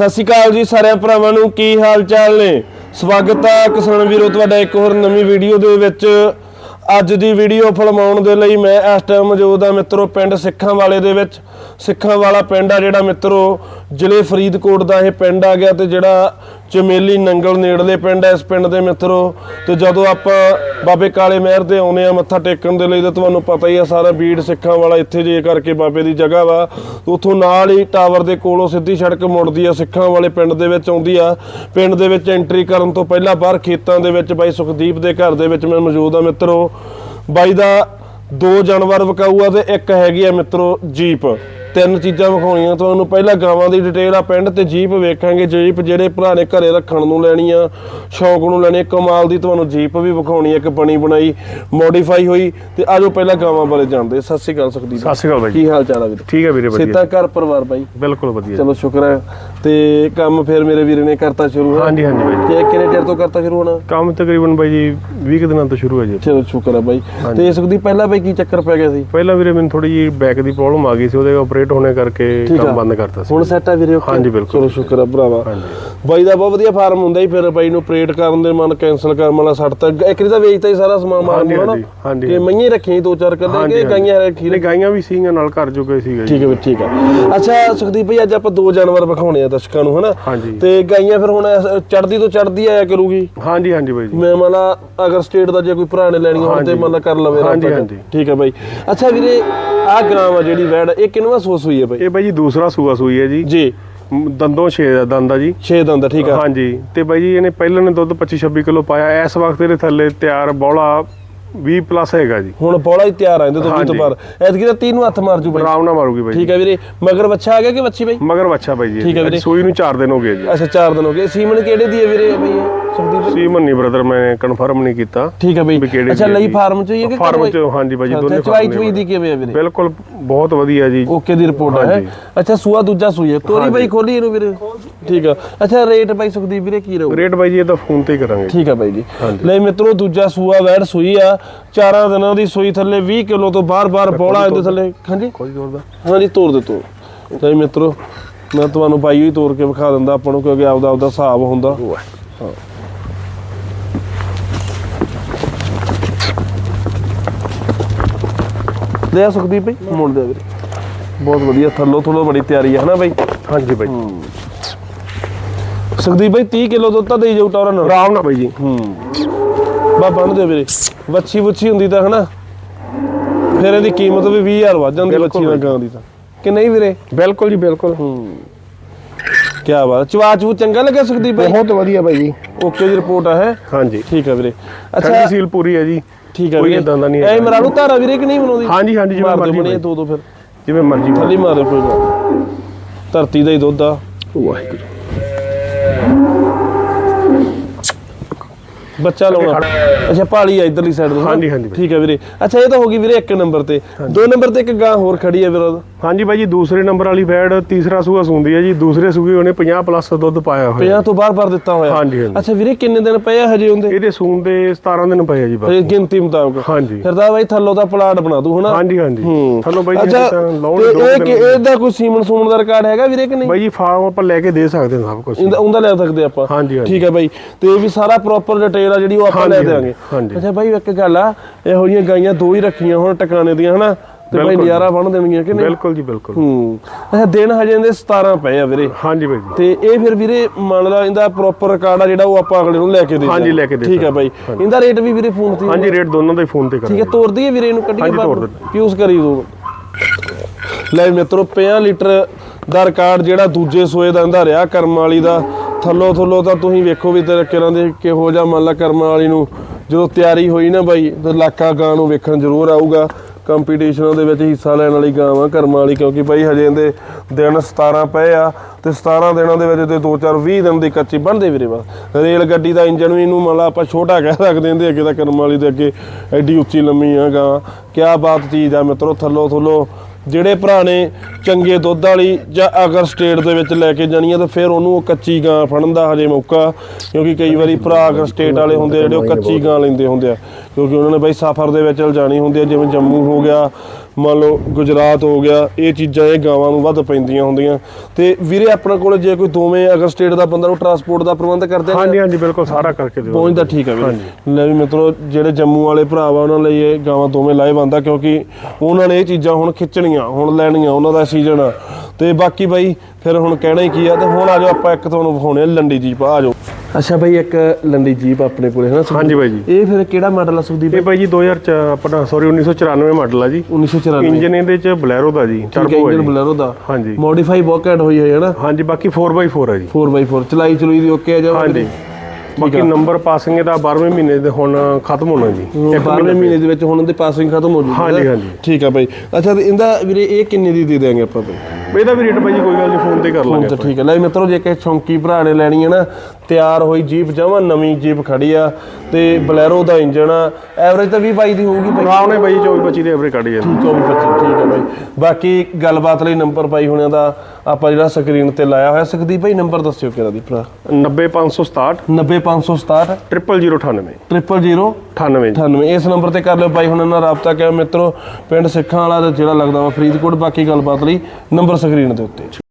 ਸਤਿ ਸ਼੍ਰੀ ਅਕਾਲ ਜੀ ਸਾਰਿਆਂ ਭਰਾਵਾਂ ਨੂੰ, ਕੀ ਹਾਲ ਚਾਲ ਨੇ? ਸਵਾਗਤ ਹੈ ਕਿਸਾਨ ਵੀਰੋ, ਤੁਹਾਡਾ ਇੱਕ ਹੋਰ ਨਵੀਂ ਵੀਡੀਓ ਦੇ ਵਿੱਚ। ਅੱਜ ਦੀ ਵੀਡੀਓ ਫਿਲਮਾਉਣ ਦੇ ਲਈ ਮੈਂ ਇਸ ਟਾਈਮ ਮੌਜੂਦ ਹਾਂ ਮਿੱਤਰੋ, ਪਿੰਡ ਸਿੱਖਾਂ ਵਾਲੇ ਦੇ ਵਿੱਚ। ਸਿੱਖਾਂ ਵਾਲਾ ਪਿੰਡ ਆ ਜਿਹੜਾ ਮਿੱਤਰੋ, ਜ਼ਿਲ੍ਹੇ ਫਰੀਦਕੋਟ ਦਾ ਇਹ ਪਿੰਡ ਆ ਗਿਆ ਤੇ ਜਿਹੜਾ ਚਮੇਲੀ ਨੰਗਲ ਨੇੜਲੇ ਪਿੰਡ ਹੈ, ਇਸ ਪਿੰਡ ਦੇ ਮਿੱਤਰੋ, ਤੇ ਜਦੋਂ ਆਪਾਂ ਬਾਬੇ ਕਾਲੇ ਮਹਿਰ ਦੇ ਆਉਨੇ ਆ ਮੱਥਾ ਟੇਕਣ ਦੇ ਲਈ, ਤਾਂ ਤੁਹਾਨੂੰ ਪਤਾ ਹੀ ਆ ਸਾਰਾ ਬੀੜ ਸਿੱਖਾਂ ਵਾਲਾ ਇੱਥੇ ਜੇ ਕਰਕੇ ਬਾਬੇ ਦੀ ਜਗ੍ਹਾ ਵਾ ਉਥੋਂ ਨਾਲ ਹੀ ਟਾਵਰ ਦੇ ਕੋਲੋਂ ਸਿੱਧੀ ਸੜਕ ਮੁੜਦੀ ਆ, ਸਿੱਖਾਂ ਵਾਲੇ ਪਿੰਡ ਦੇ ਵਿੱਚ ਆਉਂਦੀ ਆ। ਪਿੰਡ ਦੇ ਵਿੱਚ ਐਂਟਰੀ ਕਰਨ ਤੋਂ ਪਹਿਲਾਂ ਬਾਹਰ ਖੇਤਾਂ ਦੇ ਵਿੱਚ ਬਾਈ ਸੁਖਦੀਪ ਦੇ ਘਰ ਦੇ ਵਿੱਚ ਮੈਂ ਮੌਜੂਦ ਆ, ਮਿੱਤਰੋ। ਬਾਈ ਦਾ ਦੋ ਜਾਨਵਰ ਵਿਕਾਊ ਆ ਤੇ ਇੱਕ ਹੈਗੀ ਆ, ਮਿੱਤਰੋ, ਜੀਪ। ਤਿੰਨ ਚੀਜ਼ਾਂ ਵਿਖਾਉਣੀਆਂ ਤੁਹਾਨੂੰ ਪਹਿਲਾਂ ਗਾਵਾਂ ਦੀ ਡਿਟੇਲ ਆ ਪਿੰਡ ਤੇ ਜੀਪ ਵੇਖਾਂਗੇ ਜੀਪ ਜਿਹੜੇ ਭਰਾ ਨੇ ਘਰੇ ਰੱਖਣ ਨੂੰ ਲੈਣੀ ਆ ਸ਼ੌਂਕ ਨੂੰ ਲੈਣੀ ਕਮਾਲ ਦੀ ਤੁਹਾਨੂੰ ਜੀਪ ਵੀ ਵਿਖਾਉਣੀ ਇੱਕ ਬਣੀ ਬਣਾਈ ਮੋਡੀਫਾਈ ਹੋਈ ਤੇ ਆਜੋ ਪਹਿਲਾਂ ਗਾਵਾਂ ਬਾਰੇ ਜਾਣਦੇ ਸਤਿ ਸ਼੍ਰੀ ਅਕਾਲ ਸੁਖਦੀਪ ਸਤਿ ਸ਼੍ਰੀ ਅਕਾਲ ਬਾਈ ਕੀ ਹਾਲ ਚਾਲ ਆ ਵੀਰ? ਠੀਕ ਹੈ ਵੀਰੇ ਵਧੀਆ। ਸਿੱਧਾ ਘਰ ਪਰਿਵਾਰ ਬਾਈ। ਬਿਲਕੁਲ ਵਧੀਆ। ਚਲੋ ਸ਼ੁਕਰ ਹੈ ਤੇ ਕੰਮ ਫਿਰ ਮੇਰੇ ਵੀਰ ਨੇ ਕਰਤਾ ਸ਼ੁਰੂ ਹੈ? ਹਾਂਜੀ ਹਾਂਜੀ ਬਾਈ। ਤੇ ਕਿੰਨੇ ਚਿਰ ਤੋਂ ਕਰਤਾ ਸ਼ੁਰੂ ਹੋਣਾ? ਕੰਮ ਤਕਰੀਬਨ ਬਾਈ ਜੀ 20 ਕੁ ਦਿਨਾਂ ਤੋਂ ਸ਼ੁਰੂ ਹੈ ਜੀ। ਚਲੋ ਸ਼ੁਕਰ ਹੈ ਬਾਈ। ਤੇ ਸੁਖਦੀਪ ਪਹਿਲਾਂ ਬਾਈ ਕੀ ਚੱਕਰ ਪੈ ਗਿਆ ਸੀ? ਪਹਿਲਾਂ ਵੀਰੇ ਮੈਨੂੰ ਥੋੜੀ ਜੀ ਬੈਕ ਦੀ ਪ੍ਰੋਬਲਮ ਆ ਗਈ ਸੀ ਉਹਦੇ ਆਪਰੇਟ ਹੋਣੇ ਕਰਕੇ ਠੀਕ ਆ। ਕੰਮ ਬੰਦ ਕਰਤਾ ਸੀ ਹੁਣ ਸੈੱਟ ਆ ਵੀਰੇ okay? ਹਾਂਜੀ, ਬਿਲਕੁਲ। ਚਲੋ ਸ਼ੁਕਰ ਹੈ ਭਰਾਵਾ ਬਾਈ ਦਾ ਬਹੁਤ ਵਧੀਆ ਫਾਰਮ ਹੁੰਦਾ ਹੀ ਫਿਰ ਬਾਈ ਨੂੰ ਪ੍ਰੇਟ ਕਰਨ ਦੇ ਮਨ ਕੈਨਸਲ ਕਰਨ ਵਾਲਾ ਸੱਟ ਤੱਕ ਇੱਕ ਤਾਂ ਵੇਚਤਾ ਹੀ ਸਾਰਾ ਸਮਾਨ ਮਾਰ ਹਾਂਜੀ, ਹਾਂਜੀ, ਹਾਂਜੀ। ਕਿ ਮਈਆਂ ਹੀ ਰੱਖੀਆਂ ਸੀ ਦੋ ਚਾਰ ਹਾਂਜੀ, ਕਿ। ਗਾਈਆਂ ਰੱਖੀ ਨੇ ਗਾਈਆਂ ਵੀ ਸੀਗੀਆਂ ਨਾਲ ਘਰ ਜੋ ਗਏ ਸੀਗਾ ਜੀ ਠੀਕ ਹੈ ਵੀ ਠੀਕ ਹੈ ਅੱਛਾ ਸੁਖਦੀਪ ਭਾਈ ਅੱਜ ਆਪਾਂ ਦੋ ਜਾਨਵਰ ਵਿਖਾਉਣੇ ਆ ਦਰਸ਼ਕਾਂ ਨੂੰ ਹਨਾ ਹਾਂਜੀ ਤੇ ਗਾਈਆਂ ਫਿਰ ਹੁਣ ਚੜਦੀ ਤੋਂ ਚੜਦੀ ਆਇਆ ਕਰੂਗੀ ਹਾਂਜੀ ਹਾਂਜੀ ਬਾਈ ਜੀ ਮੈਂ ਮੰਨ ਲਾ ਅਗਰ ਸਟੇਟ ਦਾ ਜੇ ਕੋਈ ਭਰਾ ਨੇ ਲੈਣੀ ਹੋਣ ਤੇ ਹਾਂਜੀ। ਮੰਨ ਲਾ ਕਰ ਲਵੇ ਹਾਂਜੀ, ਹਾਂਜੀ। ਠੀਕ ਹੈ ਬਾਈ ਅੱਛਾ ਵੀਰੇ ਆਹ ਗਾਂ ਆ ਜਿਹੜੀ ਵੈੜ ਇਹ ਕਿੰਨਵਾ ਸੋਸ ਹੋਈ ਹੈ ਬਾਈ। ਇਹ ਬਾਈ ਜੀ ਦੂਸਰਾ ਸੂਆ ਸੂਈ ਹੈ ਜੀ। ਜੀ। ਦੰਦੋਂ 6 ਦਾ ਦੰਦ ਆ ਜੀ। 6 ਦੰਦ ਠੀਕ ਆ। ਹਾਂਜੀ। ਤੇ ਬਾਈ ਜੀ ਇਹਨੇ ਪਹਿਲਾਂ ਨੇ ਦੁੱਧ 25 26 ਕਿਲੋ ਪਾਇਆ। ਇਸ ਵਕਤ ਇਹਦੇ ਥੱਲੇ ਤਿਆਰ ਬੌਲਾ 20 ਪਲੱਸ ਹੈਗਾ ਜੀ। ਹੁਣ ਬੋਲਾ ਹੀ ਤਿਆਰ ਆ ਇਹਦੇ ਤੋਂ ਤੋਂ। ਬਾਅਦ ਐਤਕੀ ਤਾਂ 30 ਨੂੰ ਹੱਥ ਮਾਰ ਜੂ ਬਾਈ। ਆਰਾਮ ਨਾਲ ਮਾਰੂਗੀ ਬਾਈ ਠੀਕ ਹੈ ਵੀਰੇ। ਮਗਰ ਬੱਚਾ ਆ ਗਿਆ ਕਿ ਬੱਚੀ ਬਾਈ? ਮਗਰ ਬੱਚਾ ਬਾਈ ਜੀ ਠੀਕ ਹੈ ਵੀਰੇ। ਸੂਈ ਨੂੰ 4 ਦਿਨ ਹੋ ਗਏ ਜੀ। ਅੱਛਾ 4 ਦਿਨ ਹੋ ਗਏ। ਸੀਮਨ ਕਿਹੜੇ ਦੀ ਹੈ ਵੀਰੇ ਬਈ ਬਾਈ? ਸੀਮਨ ਨਹੀਂ ਬ੍ਰਦਰ ਮੈਂ ਕਨਫਰਮ ਨਹੀਂ ਕੀਤਾ ਠੀਕ ਹੈ ਬਈ। ਅੱਛਾ ਹੈ ਲਈ? ਫਾਰਮ ਚ ਹੀ ਹੈ ਕਿ ਫਾਰਮ ਚ ਹਾਂਜੀ ਬਾਈ ਜੀ ਅੱਛਾ, ਦੋਨੇ ਚਵਾਈ ਨੇ ਦੀ ਕਿਵੇਂ ਆ ਵੀਰੇ? ਬਿਲਕੁਲ ਬਹੁਤ ਵਧੀਆ ਜੀ। ਓਕੇ ਦੀ ਰਿਪੋਰਟ ਹੈ। ਅੱਛਾ ਸੂਆ ਦੂਜਾ ਸੂਈ ਹੈ। ਤੋਰੀ ਬਾਈ ਖੋਲੀ ਇਹਨੂੰ ਵੀਰੇ। ਠੀਕ ਆ। ਅੱਛਾ ਰੇਟ ਬਾਈ ਸੁਖਦੀਪ ਵੀਰੇ ਕੀ ਰਹੂ ਰੇਟ ਬਾਈ ਜੀ ਇਹ ਤਾਂ ਫੋਨ ਤੇ ਹੀ ਕਰਾਂਗੇ। ਠੀਕ ਆ ਬਾਈ ਜੀ। ਲੈ ਮਿੱਤਰੋ ਦੂਜਾ ਸੂਆ ਵੈੜ ਸੂਈ ਆ। ਚਾਰਾਂ ਦਿਨਾਂ ਦੀ ਸੂਈ ਥੱਲੇ 20 ਕਿਲੋ ਤੋਂ ਬਾਹਰ-ਬਾਹਰ ਬੋਲਾ ਇਹਦੇ ਥੱਲੇ। ਹਾਂਜੀ? ਕੋਈ ਜ਼ੋਰ ਦਾ ਹਾਂਜੀ ਤੋੜ ਦੇ ਤੋੜ ਲੈ ਮਿੱਤਰੋ ਮੈਂ ਤੁਹਾਨੂੰ ਬਾਈ ਹੀ ਤੋੜ ਕੇ ਵਿਖਾ ਦਿੰਦਾ ਆਪਾਂ ਨੂੰ ਕਿਉਂਕਿ ਆਪਦਾ ਆਪਦਾ ਹਿਸਾਬ ਹੁੰਦਾ। ਹਾਂ। ਲੈ ਆ ਸੁਖਦੀਪ ਭਾਈ ਮੁੜ ਦੇ ਵੀਰੇ। ਬਹੁਤ ਵਧੀਆ ਥੱਲੋ ਥੱਲੋ ਬੜੀ ਤਿਆਰੀ ਹੈ ਹਨਾ ਬਾਈ? ਹਾਂਜੀ ਬਾਈ। ਸੁਖਦੀਪ ਭਾਈ 30 ਕਿਲੋ ਦੁੱਧ ਤਾਂ ਦੇਈ ਜਾਊ ਟੌਰਨ। ਆਰਾਮ ਨਾਲ ਬਾਈ ਜੀ। ਹੂੰ। ਬਾ ਬਣ ਦੇ ਵੀਰੇ। ਵੱਛੀ ਵੁੱਛੀ ਹੁੰਦੀ ਤਾਂ ਹਨਾ? ਫਿਰ ਇਹਦੀ ਕੀਮਤ ਵੀ 20000 ਵੱਧ ਜਾਂਦੀ ਵੱਛੀ ਦਾ ਗਾਂ ਦੀ ਤਾਂ। ਕਿ ਨਹੀਂ ਵੀਰੇ? ਬਿਲਕੁਲ ਜੀ ਬਿਲਕੁਲ। ਹੂੰ। ਕੀ ਬਾਤ ਚਵਾ ਚੂ ਚੰਗਾ ਲੱਗਿਆ ਸੁਖਦੀਪ ਭਾਈ ਬਹੁਤ ਵਧੀਆ ਬਾਈ ਜੀ। ਓਕੇ ਦੀ ਰਿਪੋਰਟ ਆ ਹੈ? ਹਾਂਜੀ। ਠੀਕ ਆ ਵੀਰੇ। ਅੱਛਾ। ਸੀਲ ਪੂਰੀ ਹੈ ਜੀ। ਠੀਕ ਆ ਕੋਈ ਏਦਾਂ ਦਾ ਨਹੀਂ ਐ ਹੈਗਾ। ਮਰਾਣੂ ਧਾਰਾ ਵੀਰੇ ਕਿ ਨਹੀਂ ਬਣਾਉਂਦੀ ਹਾਂਜੀ ਹਾਂਜੀ ਜਿਵੇਂ ਮਰਜ਼ੀ ਬਣੇ। ਦੋ ਦੋ ਫਿਰ ਜਿਵੇਂ ਮਰਜ਼ੀ ਥੱਲੇ ਮਾਰੇ ਕੋਈ ਗੱਲ। ਧਰਤੀ ਦਾ ਹੀ ਦੁੱਧ ਆ ਵਾਹਿਗੁਰੂ ਬੱਚਾ ਲਾਉਣਾ। ਅੱਛਾ ਪਾਲੀ ਆ ਇਧਰਲੀ ਸਾਈਡ ਤੋਂ? ਹਾਂਜੀ, ਹਾਂਜੀ। ਠੀਕ ਆ ਵੀਰੇ। ਅੱਛਾ ਇਹ ਤਾਂ ਹੋ ਗਈ ਵੀਰੇ ਇੱਕ ਨੰਬਰ ਤੇ। ਦੋ ਨੰਬਰ ਤੇ ਇੱਕ ਗਾਂ ਹੋਰ ਖੜੀ ਆ ਵੀਰੇ ਹਾਂਜੀ ਬਾਈ ਜੀ ਦੂਸਰੇ ਨੰਬਰ ਵਾਲੀ ਫੈਡ ਤੀਸਰਾ ਸੂਆ ਸੁੰਦੀ ਹੈ ਜੀ। ਦੂਸਰੇ ਸੂਏ ਉਹਨੇ 50 ਪਲੱਸ ਦੁੱਧ ਪਾਇਆ ਹੋਇਆ। 50 ਤੋਂ ਬਾਹਰ ਬਾਹਰ ਦਿੱਤਾ ਹੋਇਆ। ਹਾਂਜੀ। ਅੱਛਾ ਵੀਰੇ ਕਿੰਨੇ ਦਿਨ ਪਏ ਹਜੇ ਹੁੰਦੇ ਇਹਦੇ ਸੂਨ ਦੇ 17 ਦਿਨ ਪਏ ਆ ਜੀ ਬਸ ਗਿਣਤੀ ਮੁਤਾਬਕ। ਹਾਂਜੀ। ਫਿਰ ਤਾਂ ਬਾਈ ਥੱਲੋਂ ਦਾ ਪਲਾਟ ਬਣਾ ਦੂ ਹਨਾ? ਹਾਂਜੀ ਹਾਂਜੀ। ਹੂੰ। ਤੁਹਾਨੂੰ ਬਾਈ ਜੀ ਲਾਉਣ ਦੋ ਇਹ ਇਹਦਾ ਕੋਈ ਸੀਮਨ ਸੂਮਨ ਦਾ ਰਿਕਾਰਡ ਹੈਗਾ ਵੀਰੇ ਕਿ ਨਹੀਂ? ਬਾਈ ਜੀ ਫਾਰਮ ਆਪਾਂ ਲੈ ਕੇ ਦੇ ਸਕਦੇ ਹਾਂ ਸਭ ਕੁਝ ਉਹਦਾ ਲੈ ਸਕਦੇ ਆਪਾਂ। ਹਾਂਜੀ ਹਾਂਜੀ। ਠੀਕ ਹੈ ਬਾਈ। ਤੇ ਇਹ ਵੀ ਸਾਰਾ ਪ੍ਰੋਪਰ ਡਿਟੇਲ ਆ ਜਿਹੜੀ ਉਹ ਆਪਾਂ ਲੈ ਦੇਵਾਂਗੇ। ਅੱਛਾ ਬਾਈ ਇੱਕ ਗੱਲ ਆ ਇਹੋ ਜਿਹੀਆਂ ਗਾਈਆਂ ਦੋ ਹੀ ਰੱਖੀਆਂ ਹੁਣ ਟਿਕਾਣੇ ਦੀਆਂ ਹਨਾ? ਤੇ ਬਾਈ। ਨਜ਼ਾਰਾ ਬਣ ਦੇਣਗੀਆਂ ਕਿ ਨਹੀਂ? ਬਿਲਕੁਲ ਜੀ ਬਿਲਕੁਲ। ਹੂੰ। ਅੱਛਾ ਦਿਨ ਹਜੇ ਇਹਦੇ 17 ਪਏ ਆ ਵੀਰੇ। ਹਾਂਜੀ ਬਾਈ ਜੀ। ਤੇ ਇਹ ਫਿਰ ਵੀਰੇ ਮੰਨ ਲਾ ਇਹਦਾ ਪ੍ਰੋਪਰ ਰਿਕਾਰਡ ਆ ਜਿਹੜਾ ਉਹ ਆਪਾਂ ਅਗਲੇ ਨੂੰ ਲੈ ਕੇ ਦੇ ਹਾਂਜੀ। ਲੈ ਕੇ ਦੇ ਠੀਕ ਹੈ ਬਾਈ। ਇਹਦਾ ਰੇਟ ਵੀ ਵੀਰੇ ਫੋਨ ਤੇ ਹਾਂਜੀ ਰੇਟ ਦੋਨੋਂ ਦਾ ਹੀ ਫੋਨ ਤੇ ਠੀਕ ਕਰਾਂਗੇ। ਹੈ ਤੋੜ ਦਈਏ ਵੀਰੇ ਇਹਨੂੰ ਕੱਢੀਏ ਬਾਹਰ। ਪਿਊਸ ਕਰੀ ਦੋ ਲੈ ਮਿੱਤਰੋ 50 ਲੀਟਰ ਦਾ ਰਿਕਾਰਡ ਜਿਹੜਾ ਦੂਜੇ ਸੋਏ ਦਾ ਇਹਦਾ ਰਿਹਾ ਕਰਮ ਵਾਲੀ ਦਾ। ਥੱਲੋ ਥੱਲੋ ਤਾਂ ਤੁਸੀਂ ਵੇਖੋ ਵੀ ਤੇਰੇ ਕਿਰਾਂ ਦੇ ਕਿਹੋ ਜਿਹਾ ਮੰਨ ਲਾ ਕਰਮਾਂ ਵਾਲੀ ਨੂੰ ਜਦੋਂ ਤਿਆਰੀ ਹੋਈ ਨਾ ਬਾਈ, ਤਾਂ ਇਲਾਕਾ ਗਾਂ ਨੂੰ ਵੇਖਣ ਜ਼ਰੂਰ ਆਊਗਾ। ਕੰਪੀਟੀਸ਼ਨਾਂ ਦੇ ਵਿੱਚ ਹਿੱਸਾ ਲੈਣ ਵਾਲੀ ਗਾਂ ਵਾ ਕਰਮ ਵਾਲੀ, ਕਿਉਂਕਿ ਬਾਈ ਹਜੇ ਇਹਦੇ ਦਿਨ 17 ਪਏ ਆ, ਤੇ 17 ਦਿਨਾਂ ਦੇ ਵਿੱਚ ਤੇ 2 4 20 ਦਿਨ ਦੀ ਕੱਚੀ ਬਣਦੇ ਵੀਰੇ ਬਸ। ਰੇਲ ਗੱਡੀ ਦਾ ਇੰਜਨ ਵੀ ਇਹਨੂੰ ਮੰਨ ਲਾ ਆਪਾਂ ਛੋਟਾ ਕਹਿ ਸਕਦੇ ਹਾਂ, ਇਹਦੇ ਅੱਗੇ ਤਾਂ ਕਰਮ ਵਾਲੀ ਦੇ ਅੱਗੇ ਐਡੀ ਉੱਚੀ ਲੰਮੀ ਆ ਗਾਂ। ਕਿਆ ਬਾਤ ਚੀਜ਼ ਆ ਮਿੱਤਰੋ, ਥੱਲੋ ਥੱਲੋ। ਜਿਹੜੇ ਭਰਾ ਨੇ ਚੰਗੇ ਦੁੱਧ ਵਾਲੀ ਜਾਂ ਅਗਰ ਸਟੇਟ ਦੇ ਵਿੱਚ ਲੈ ਕੇ ਜਾਣੀ ਆ ਤਾਂ ਫਿਰ ਉਹਨੂੰ ਉਹ ਕੱਚੀ ਗਾਂ ਫੜਨ ਦਾ ਹਜੇ ਮੌਕਾ, ਕਿਉਂਕਿ ਕਈ ਵਾਰੀ ਭਰਾ ਅਗਰ ਸਟੇਟ ਵਾਲੇ ਹੁੰਦੇ ਆ, ਜਿਹੜੇ ਉਹ ਕੱਚੀ ਗਾਂ ਲੈਂਦੇ ਹੁੰਦੇ ਆ, ਕਿਉਂਕਿ ਉਹਨਾਂ ਨੇ ਬਈ ਸਫ਼ਰ ਦੇ ਵਿੱਚ ਲਿਜਾਣੀ ਹੁੰਦੀ ਆ, ਜਿਵੇਂ ਜੰਮੂ ਹੋ ਗਿਆ ਮੰਨ ਲਓ ਗੁਜਰਾਤ ਹੋ ਗਿਆ ਇਹ ਚੀਜ਼ਾਂ ਇਹ ਗਾਵਾਂ ਨੂੰ ਵੱਧ ਪੈਂਦੀਆਂ ਹੁੰਦੀਆਂ। ਤੇ ਵੀਰੇ ਆਪਣਾ ਕੋਲ ਜੇ ਕੋਈ ਦੋਵੇਂ ਅਗਰ ਸਟੇਟ ਦਾ ਬੰਦਾ ਨੂੰ ਟਰਾਂਸਪੋਰਟ ਦਾ ਪ੍ਰਬੰਧ ਕਰਦੇ ਹਾਂਜੀ ਹਾਂਜੀ ਬਿਲਕੁਲ ਸਾਰਾ ਕਰਕੇ ਦਿਓ। ਪਹੁੰਚਦਾ ਠੀਕ ਹੈ ਵੀਰੇ। ਲੈ ਵੀ ਮਿੱਤਰੋ ਜਿਹੜੇ ਜੰਮੂ ਵਾਲੇ ਭਰਾ ਵਾ ਉਹਨਾਂ ਲਈ ਇਹ ਗਾਵਾਂ ਦੋਵੇਂ ਲਾਈਵ ਆਂਦਾ ਕਿਉਂਕਿ ਉਹਨਾਂ ਨੇ ਇਹ ਚੀਜ਼ਾਂ ਹੁਣ ਖਿੱਚਣੀਆਂ ਹੁਣ ਲੈਣੀਆਂ ਉਹਨਾਂ ਦਾ ਸੀਜ਼ਨ ਆ। ਤੇ ਬਾਕੀ ਬਾਈ ਫਿਰ ਹੁਣ ਕਹਿਣਾ ਹੀ ਕੀ ਆ ਤੇ ਹੁਣ ਆ ਜਾਓ ਆਪਾਂ ਇੱਕ ਤੁਹਾਨੂੰ ਵਿਖਾਉਣੇ ਆ ਲੰਡੀ ਜੀਪ ਆ ਜਾਓ। ਅੱਛਾ ਬਾਈ ਇੱਕ ਲੰਡੀ ਜੀਪ ਆਪਣੇ ਕੋਲੇ ਹੈ ਨਾ ਹਾਂਜੀ ਬਾਈ ਜੀ। ਇਹ ਫਿਰ ਕਿਹੜਾ ਮਾਡਲ ਆ ਸੁਖਦੀਪ? ਇਹ ਬਾਈ ਜੀ 2000 ਚ ਆਪਣਾ ਸੌਰੀ 1994 ਮਾਡਲ ਆ ਜੀ। 1994 ਇੰਜਨ ਇਹਦੇ ਚ ਬਲੈਰੋ ਦਾ ਜੀ ਹੈ ਟਰਬੋ ਹੈ ਇੰਜਨ ਬਲੈਰੋ ਦਾ। ਹਾਂਜੀ। ਮੋਡੀਫਾਈ ਬਹੁਤ ਘੈਂਟ ਹੋਈ ਹੈ ਨਾ ਹਾਂਜੀ ਬਾਕੀ 4x4 ਹੈ ਜੀ। 4x4 ਚਲਾਈ ਚਲੂਈ ਦੀ ਓਕੇ ਆ ਜਾਓ ਹਾਂਜੀ। ਬਾਕੀ ਨੰਬਰ ਪਾਸਿੰਗ ਇਹਦਾ 12ਵੇਂ ਮਹੀਨੇ ਦੇ ਹੁਣ ਖਤਮ ਹੋਣਾ ਜੀ। ਇੱਕ 12ਵੇਂ ਮਹੀਨੇ ਦੇ ਵਿੱਚ ਹੁਣ ਉਹਦੀ ਪਾਸਿੰਗ ਖਤਮ ਹੋ ਜੂਗੀ ਹਾਂਜੀ? ਹਾਂਜੀ। ਠੀਕ ਆ ਬਾਈ। ਅੱਛਾ ਤੇ ਇਹਦਾ ਵੀਰੇ ਇਹ ਕਿੰਨੇ ਦੀ ਦੇ ਦੇਾਂਗੇ ਆਪਾਂ ਬਾਈ? ਇਹਦਾ ਵੀ ਰੇਟ ਬਾਈ ਜੀ ਕੋਈ ਗੱਲ ਨਹੀਂ ਫੋਨ ਤੇ ਕਰ ਲਾਂਗੇ ਤਾਂ ਠੀਕ ਹੈ। ਲੈ ਮਿੱਤਰੋ ਜੇ ਕਿ ਸ਼ੌਂਕੀ ਭਰਾ ਨੇ ਲੈਣੀ ਹੈ ਨਾ ਤਿਆਰ ਹੋਈ ਜੀਪ ਜਮਾਂ ਨਵੀਂ ਜੀਪ ਖੜੀ ਆ ਤੇ ਬਲੈਰੋ ਦਾ ਇੰਜਨ ਆ। ਐਵਰੇਜ ਤਾਂ 20 22 ਦੀ ਹੋਊਗੀ ਬਾਈ ਰਾਉ ਨੇ ਬਾਈ 24 25 ਦੇ ਐਵਰੇਜ ਕੱਢੀ ਜਾਂਦੀ 24 25 ਠੀਕ ਹੈ ਬਾਈ। ਬਾਕੀ ਗੱਲਬਾਤ ਲਈ ਨੰਬਰ ਪਾਈ ਹੋਣਿਆ ਦਾ ਆਪਾਂ ਜਿਹੜਾ ਸਕਰੀਨ ਤੇ ਲਾਇਆ ਹੋਇਆ। ਸਕਦੀਪ ਭਾਈ ਨੰਬਰ ਦੱਸਿਓ ਕਿਹੜਾ ਦੀ ਭਰਾ? 90567 90567 00098 000 98 98 ਇਸ ਨੰਬਰ ਤੇ ਕਰ ਲਿਓ ਬਾਈ ਹੁਣ ਨਾਲ ਰਾਬਤਾ ਕਰ ਮਿੱਤਰੋ ਪਿੰਡ ਸਿੱਖਾਂ ਵਾਲਾ ਜਿਹੜਾ ਲੱਗਦਾ ਵਾ ਫਰੀਦਕੋਟ। ਬਾਕੀ ਗੱਲਬਾਤ ਲਈ ਨੰਬਰ ਸਕਰੀਨ ਦੇ ਉੱਤੇ।